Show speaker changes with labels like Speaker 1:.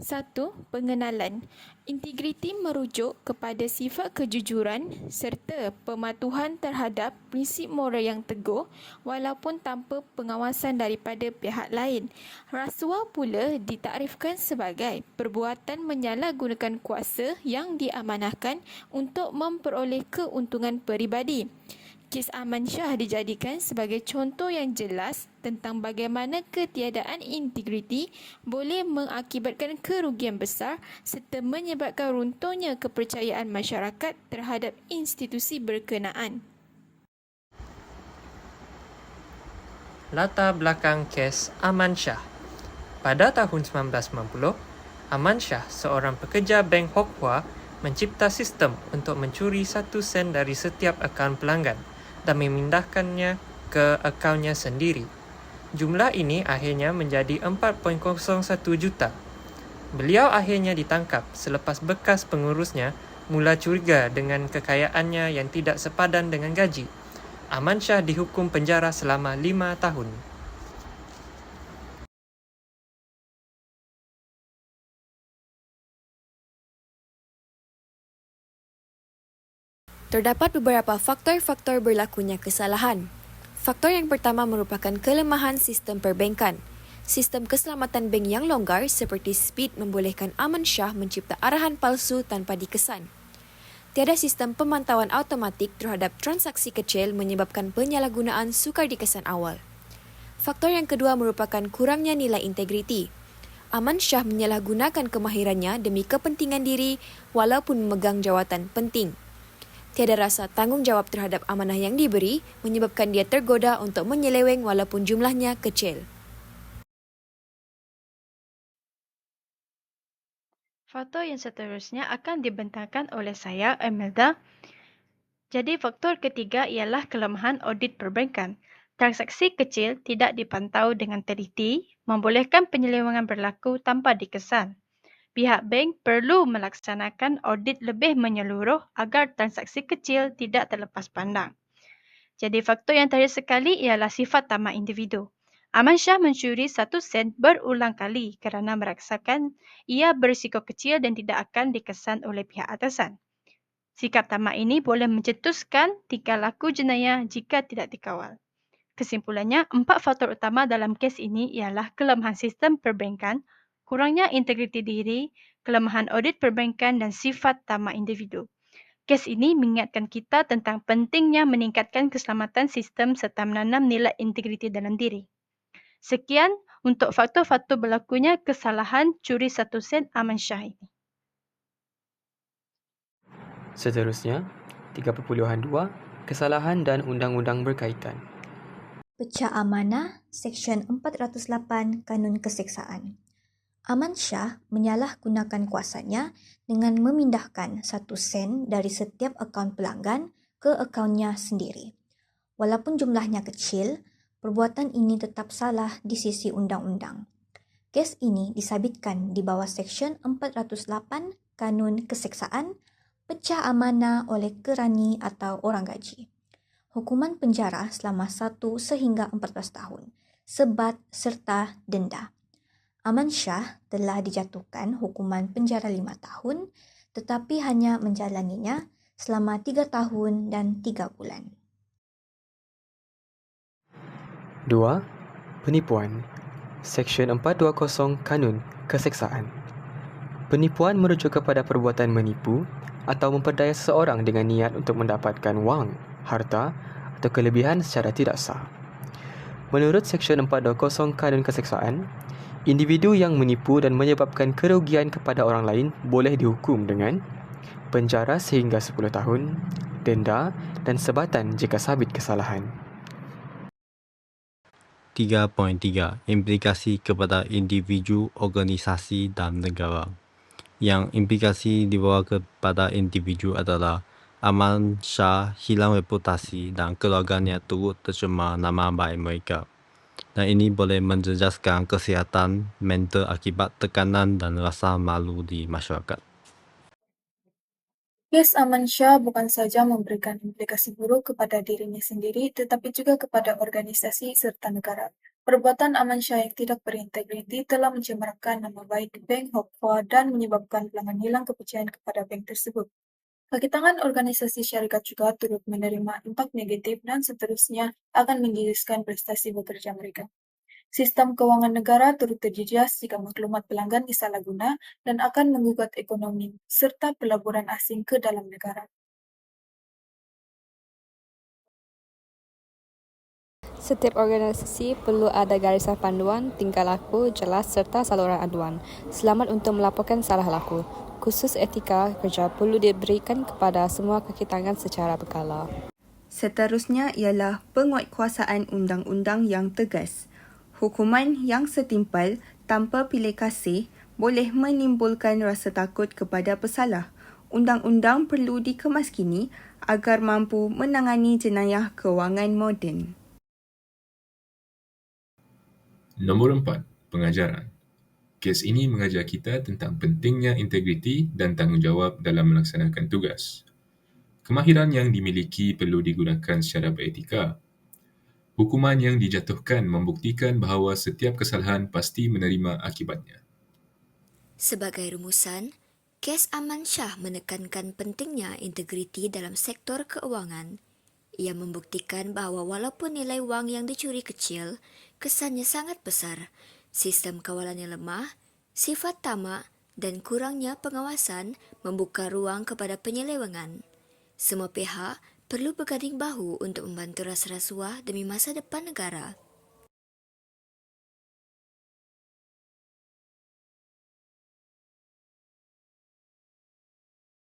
Speaker 1: Satu, pengenalan. Integriti merujuk kepada sifat kejujuran serta pematuhan terhadap prinsip moral yang teguh walaupun tanpa pengawasan daripada pihak lain. Rasuah pula ditaktifkan sebagai perbuatan menyalahgunakan kuasa yang diamanahkan untuk memperoleh keuntungan peribadi. Kes Aman Shah dijadikan sebagai contoh yang jelas tentang bagaimana ketiadaan integriti boleh mengakibatkan kerugian besar serta menyebabkan runtuhnya kepercayaan masyarakat terhadap institusi berkenaan.
Speaker 2: Latar belakang kes Aman Shah Pada tahun 1990, Aman Shah, seorang pekerja Bank Hock Hua, mencipta sistem untuk mencuri satu sen dari setiap akaun pelanggan dan memindahkannya ke akaunnya sendiri. Jumlah ini akhirnya menjadi 4.01 juta. Beliau akhirnya ditangkap selepas bekas pengurusnya mula curiga dengan kekayaannya yang tidak sepadan dengan gaji. Aman Shah dihukum penjara selama lima tahun.
Speaker 3: Terdapat beberapa faktor-faktor berlakunya kesalahan. Faktor yang pertama merupakan kelemahan sistem perbankan. Sistem keselamatan bank yang longgar seperti SPID membolehkan Aman Shah mencipta arahan palsu tanpa dikesan. Tiada sistem pemantauan automatik terhadap transaksi kecil menyebabkan penyalahgunaan sukar dikesan awal. Faktor yang kedua merupakan kurangnya nilai integriti. Aman Shah menyalahgunakan kemahirannya demi kepentingan diri walaupun memegang jawatan penting. Tiada rasa tanggungjawab terhadap amanah yang diberi menyebabkan dia tergoda untuk menyeleweng walaupun jumlahnya kecil.
Speaker 4: Faktor yang seterusnya akan dibentangkan oleh saya, Emelda. Jadi faktor ketiga ialah kelemahan audit perbankan. Transaksi kecil tidak dipantau dengan teliti, membolehkan penyelewengan berlaku tanpa dikesan pihak bank perlu melaksanakan audit lebih menyeluruh agar transaksi kecil tidak terlepas pandang. Jadi faktor yang terakhir sekali ialah sifat tamak individu. Aman Shah mencuri satu sen berulang kali kerana merasakan ia berisiko kecil dan tidak akan dikesan oleh pihak atasan. Sikap tamak ini boleh mencetuskan tingkah laku jenayah jika tidak dikawal. Kesimpulannya, empat faktor utama dalam kes ini ialah kelemahan sistem perbankan, kurangnya integriti diri, kelemahan audit perbankan dan sifat tamak individu. Kes ini mengingatkan kita tentang pentingnya meningkatkan keselamatan sistem serta menanam nilai integriti dalam diri. Sekian untuk faktor-faktor berlakunya kesalahan curi satu sen Aman Shah ini.
Speaker 5: Seterusnya, 3.2 Kesalahan dan undang-undang berkaitan.
Speaker 6: Pecah amanah Seksyen 408 Kanun Keseksaan. Aman Shah menyalahgunakan kuasanya dengan memindahkan satu sen dari setiap akaun pelanggan ke akaunnya sendiri. Walaupun jumlahnya kecil, perbuatan ini tetap salah di sisi undang-undang. Kes ini disabitkan di bawah Seksyen 408 Kanun Keseksaan pecah amanah oleh kerani atau orang gaji. Hukuman penjara selama 1 sehingga 14 tahun, sebat serta denda. Aman Shah telah dijatuhkan hukuman penjara lima tahun tetapi hanya menjalaninya selama tiga tahun dan tiga bulan.
Speaker 5: 2. Penipuan Seksyen 420 Kanun Keseksaan Penipuan merujuk kepada perbuatan menipu atau memperdaya seseorang dengan niat untuk mendapatkan wang, harta atau kelebihan secara tidak sah. Menurut Seksyen 420 Kanun Keseksaan, Individu yang menipu dan menyebabkan kerugian kepada orang lain boleh dihukum dengan penjara sehingga 10 tahun, denda dan sebatan jika sabit kesalahan.
Speaker 7: 3.3 Implikasi kepada individu, organisasi dan negara Yang implikasi dibawa kepada individu adalah Aman Shah hilang reputasi dan keluarganya turut tercemar nama baik mereka dan ini boleh menjejaskan kesihatan mental akibat tekanan dan rasa malu di masyarakat.
Speaker 8: Kes Aman Shah bukan saja memberikan implikasi buruk kepada dirinya sendiri tetapi juga kepada organisasi serta negara. Perbuatan Aman Shah yang tidak berintegriti telah mencemarkan nama baik Bank Hock Hwa dan menyebabkan pelanggan hilang kepercayaan kepada bank tersebut. Kaki tangan organisasi syarikat juga turut menerima impak negatif dan seterusnya akan menjejaskan prestasi bekerja mereka. Sistem kewangan negara turut terjejas jika maklumat pelanggan disalahguna dan akan menggugat ekonomi serta pelaburan asing ke dalam negara.
Speaker 9: Setiap organisasi perlu ada garisan panduan, tingkah laku jelas serta saluran aduan. Selamat untuk melaporkan salah laku. Khusus etika kerja perlu diberikan kepada semua kaki tangan secara berkala.
Speaker 10: Seterusnya ialah penguatkuasaan undang-undang yang tegas. Hukuman yang setimpal tanpa pilih kasih boleh menimbulkan rasa takut kepada pesalah. Undang-undang perlu dikemaskini agar mampu menangani jenayah kewangan moden.
Speaker 11: Nombor empat, pengajaran. Kes ini mengajar kita tentang pentingnya integriti dan tanggungjawab dalam melaksanakan tugas. Kemahiran yang dimiliki perlu digunakan secara beretika. Hukuman yang dijatuhkan membuktikan bahawa setiap kesalahan pasti menerima akibatnya.
Speaker 12: Sebagai rumusan, kes Aman Shah menekankan pentingnya integriti dalam sektor keuangan. Ia membuktikan bahawa walaupun nilai wang yang dicuri kecil, kesannya sangat besar. Sistem kawalannya lemah, sifat tamak dan kurangnya pengawasan membuka ruang kepada penyelewengan. Semua pihak perlu berganding bahu untuk membantu rasa rasuah demi masa depan negara.